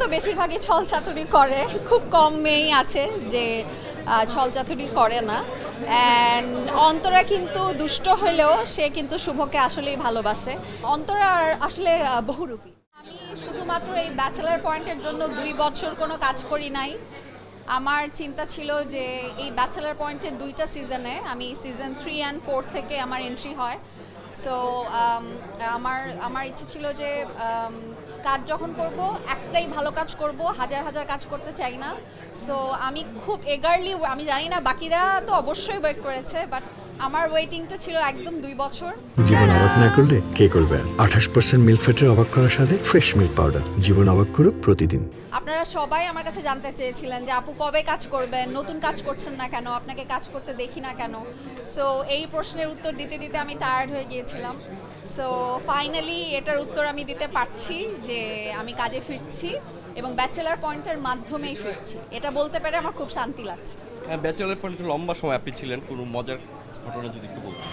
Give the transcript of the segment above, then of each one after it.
তো বেশিরভাগই ছল চাতুরি করে। খুব কম মেয়েই আছে যে ছল চাতুরি করে না। অ্যান্ড অন্তরা কিন্তু দুষ্ট হলেও সে কিন্তু শুভকে আসলেই ভালোবাসে। অন্তরা আসলে বহুরূপী। আমি শুধুমাত্র এই ব্যাচেলার পয়েন্টের জন্য দুই বছর কোনো কাজ করি নাই। আমার চিন্তা ছিল যে, এই ব্যাচেলার পয়েন্টের দুইটা সিজনে আমি সিজন থ্রি অ্যান্ড ফোর থেকে আমার এন্ট্রি হয়। সো আমার আমার ইচ্ছে ছিল যে um, কাজ যখন করব একটাই ভালো কাজ করব হাজার হাজার কাজ করতে চাই না। সো আমি খুব এগারলি আমি জানি না বাকিরা তো অবশ্যই ওয়েট করেছে বাট আমার ওয়েটিংটা ছিল একদম দুই বছর। জীবন অবাক না করলে কে করবে? আঠাশ পার্সেন্ট মিল্ক ফ্যাটের অবাক করার সাথে ফ্রেশ মিল্ক পাউডার জীবন অবাক করুক প্রতিদিন। আপনারা সবাই আমার কাছে জানতে চেয়েছিলেন যে আপু কবে কাজ করবেন নতুন কাজ করছেন না কেন আপনাকে কাজ করতে দেখি না কেন? সো এই প্রশ্নের উত্তর দিতে দিতে আমি টায়ার্ড হয়ে গিয়েছিলাম। সো ফাইনালি এটার উত্তর আমি দিতে পারছি যে আমি কাজে ফিরছি। এবং ব্যাচেলার পয়েন্টের মাধ্যমেই ফিরছি। এটা বলতে পেরে আমার খুব শান্তি লাগছে। হ্যাঁ ব্যাচেলার পয়েন্টে লম্বা সময় আপনি ছিলেন কোনো মজার ঘটনা যদি একটু বলতেন।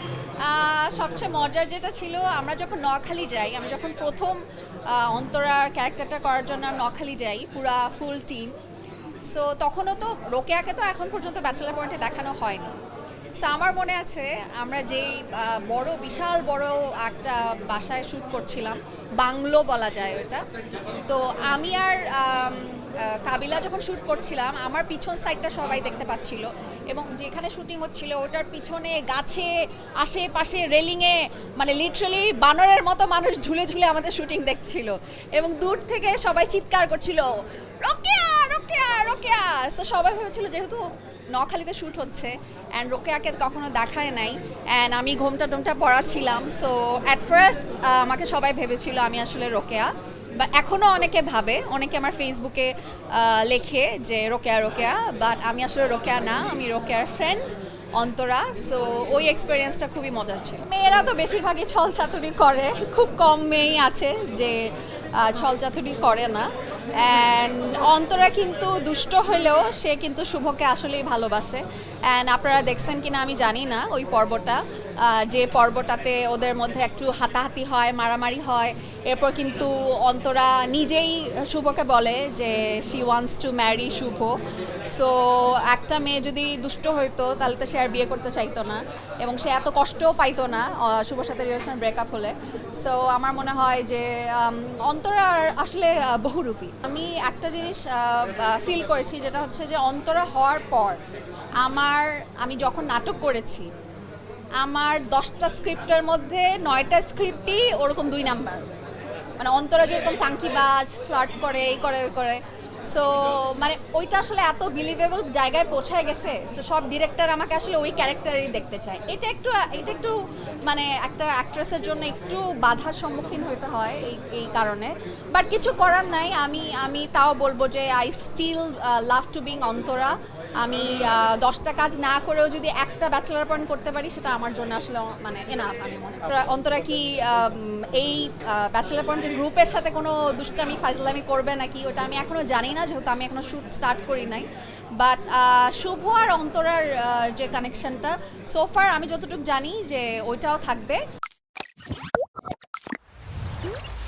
আহ, সবচেয়ে মজার যেটা ছিল আমরা যখন নখালি যাই আমি যখন প্রথম অন্তরার ক্যারেক্টারটা করার জন্য নখালি যাই পুরা ফুল টিম সো তখনও তো রোকেয়াকে তো এখন পর্যন্ত ব্যাচেলার পয়েন্টে দেখানো হয়নি। আমার মনে আছে আমরা যেই বড়, বিশাল বড় একটা বাসায় শ্যুট করছিলাম, বাংলো বলা যায় ওটা। তো আমি আর কাবিলা যখন শ্যুট করছিলাম, আমার পিছন সাইডটা সবাই দেখতে পাচ্ছিল। এবং যেখানে শুটিং হচ্ছিল, ওটার পিছনে গাছে, আশেপাশে রেলিংয়ে মানে লিটারালি বানরের মতো মানুষ ঝুলে ঝুলে আমাদের শুটিং দেখছিল। এবং দূর থেকে সবাই চিৎকার করছিল, রোকেয়া রোকেয়া রোকেয়া! সো সবাই ভেবেছিল যেহেতু নখালিতে শ্যুট হচ্ছে অ্যান্ড রোকেয়াকে কখনো দেখায় নাই অ্যান্ড আমি ঘোমটা টোমটা পড়াচ্ছিলাম সো অ্যাট ফার্স্ট আমাকে সবাই ভেবেছিল আমি আসলে রোকেয়া বা এখনও অনেকে ভাবে, অনেকে আমার ফেসবুকে লেখে যে রোকেয়া রোকেয়া বাট আমি আসলে রোকেয়া না, আমি রোকেয়ার ফ্রেন্ড অন্তরা সো ওই এক্সপিরিয়েন্সটা খুবই মজার ছিল। মেয়েরা তো বেশিরভাগই ছল চাতুরি করে, খুব কম মেয়েই আছে যে ছল চাতুরি করে না অ্যান্ড অন্তরা কিন্তু দুষ্ট হলেও সে কিন্তু শুভকে আসলেই ভালোবাসে। অ্যান্ড আপনারা দেখছেন কিনা আমি জানি না ওই পর্বটা। যে পর্বটাতে ওদের মধ্যে একটু হাতাহাতি হয়, মারামারি হয়। এরপর কিন্তু অন্তরা নিজেই শুভকে বলে যে she wants to marry Shubho. So একটা মেয়ে যদি দুষ্ট হইতো, তাহলে তো সে আর বিয়ে করতে চাইতো না এবং সে এত কষ্টও পাইতো না শুভর সাথে রিলেশন ব্রেকআপ হলে। সো আমার মনে হয় যে অন্তরা আসলে বহুরূপী। আমি একটা জিনিস ফিল করেছি, যেটা হচ্ছে যে অন্তরা হওয়ার পর আমার, আমি যখন নাটক করেছি, আমার দশটা স্ক্রিপ্টের মধ্যে নয়টা স্ক্রিপ্টই ওরকম দুই নাম্বার মানে অন্তরা যেরকম টাঙ্কিবাজ ফ্লার্ট করে, এই করে, ওই করে। সো মানে ওইটা আসলে এত বিলিভেবল জায়গায় পৌঁছায় গেছে সো সব ডিরেক্টর আমাকে আসলে ওই ক্যারেক্টারই দেখতে চায়। এটা একটু এটা একটু মানে একটা অ্যাক্ট্রেসের জন্য একটু বাধার সম্মুখীন হতে হয় এই এই কারণে। বাট কিছু করার নাই, আমি আমি তাও বলব যে I still love to being Antara আমি দশটা কাজ না করেও যদি একটা ব্যাচেলার পয়েন্ট করতে পারি, সেটা আমার জন্য আসলে মানে এনাফ আমি মনে করি। অন্তরা কি এই ব্যাচেলার পয়েন্টের গ্রুপের সাথে কোনো দুষ্টামি, ফাজলামি করবে নাকি? ওটা আমি এখনও জানি না, যেহেতু আমি এখনও শ্যুট স্টার্ট করি নাই। বাট শুভ আর অন্তরার যে কানেকশনটা সোফার আমি যতটুকু জানি যে ওইটাও থাকবে।